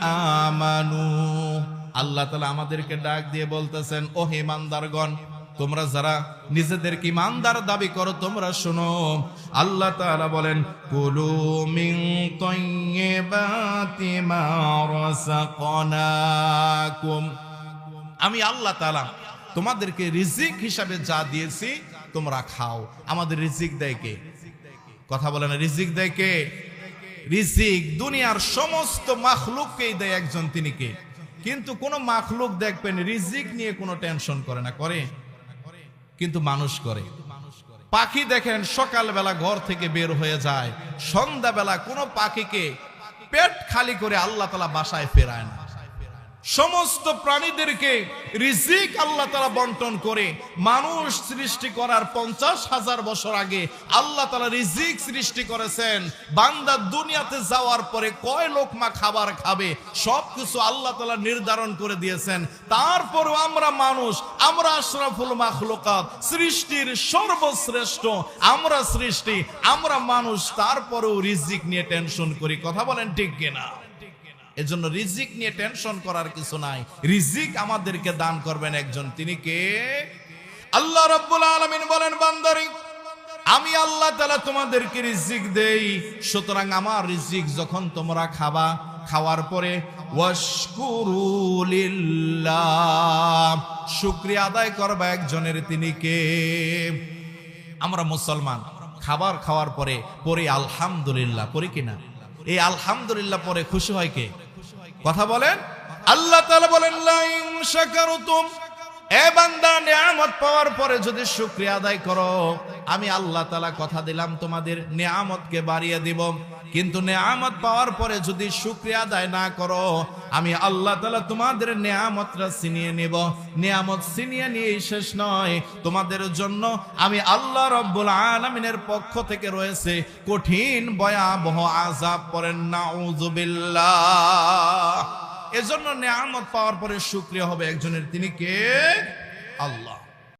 আমানু। আল্লাহ তালা আমাদেরকে ডাক দিয়ে বলতেছেন, ও হে ইমানদারগণ, তোমরা যারা নিজেদেরকে ইমানদার দাবি করো, তোমরা শোনো। আল্লাহ তাআলা বলেন, কুলু মিন আমি আল্লাহ তাআলা তোমাদেরকে রিজিক হিসাবে যা দিয়েছি, তোমরা খাও। আমাদের রিজিক দেয় কে? কথা বলে না, রিজিক দেয় কে? রিজিক, দুনিয়ার সমস্ত মাখলুককেই দেয় একজন তিনি কে? কিন্তু কোন মাখলুক দেখবেন রিজিক নিয়ে কোনো টেনশন করে না, করে। কিন্তু মানুষ করে। পাখি দেখেন সকালবেলা ঘর থেকে বের হয়ে যায়, সন্ধ্যাবেলা কোনো পাখিকে পেট খালি করে আল্লাহ তালা বাসায় ফেরায় না। সমস্ত প্রাণীদেরকে রিজিক আল্লাহ তালা বন্টন করে মানুষ সৃষ্টি করার পঞ্চাশ হাজার বছর আগে আল্লাহ তালা রিজিক সৃষ্টি করেছেন। বান্দা দুনিয়াতে যাওয়ার পরে কয় লোকমা খাবার খাবে? সব কিছু আল্লাহ তালা নির্ধারণ করে দিয়েছেন। তারপরও আমরা মানুষ, আমরা আশরাফুল মাখলুকাত, সৃষ্টির সর্বশ্রেষ্ঠ আমরা সৃষ্টি, আমরা মানুষ, তারপরেও রিজিক নিয়ে টেনশন করি। কথা বলেন ঠিক কিনা? এজন্য রিজিক নিয়ে টেনশন করার কিছু নাই। রিজিক আমাদেরকে দান করবেন একজন। তিনি কে? আল্লাহ রাব্বুল আলামিন বলেন, বান্দারি, আমি আল্লাহ তালা তোমাদেরকে রিজিক দেই, সুতরাং আমার রিজিক যখন তোমরা খাবা, খাওয়ার পরে লিল্লাহ আদায় করবা একজনের। তিনি কে? আমরা মুসলমান। খাবার খাওয়ার পরে পরে আলহামদুলিল্লাহ পরে কিনা? এই আলহামদুলিল্লাহ পরে খুশি হয় কে? কথা বলেন? আল্লাহ বলেন লাইন নিয়ামত পাওয়ার পরে যদি শুক্রিয়া আদায় করো, আমি আল্লাহ তালা কথা দিলাম, তোমাদের নিয়ামতকে বাড়িয়ে দিব। কিন্তু নিয়ামত পাওয়ার পরে যদি শুকরিয়া আদায় না করো, আমি আল্লাহ তালা তোমাদের নিয়ামতটা ছিনিয়ে নেব। নিয়ামত ছিনিয়ে নিয়েই শেষ নয়, তোমাদের জন্য আমি আল্লাহ রব্বুল আলামিনের পক্ষ থেকে রয়েছে কঠিন, ভয়াবহ আযাব পড়েন নাউযুবিল্লাহ এজন্য নিয়ামত পাওয়ার পরে শুক্রিয়া হবে একজনের, তিনি কে? আল্লাহ।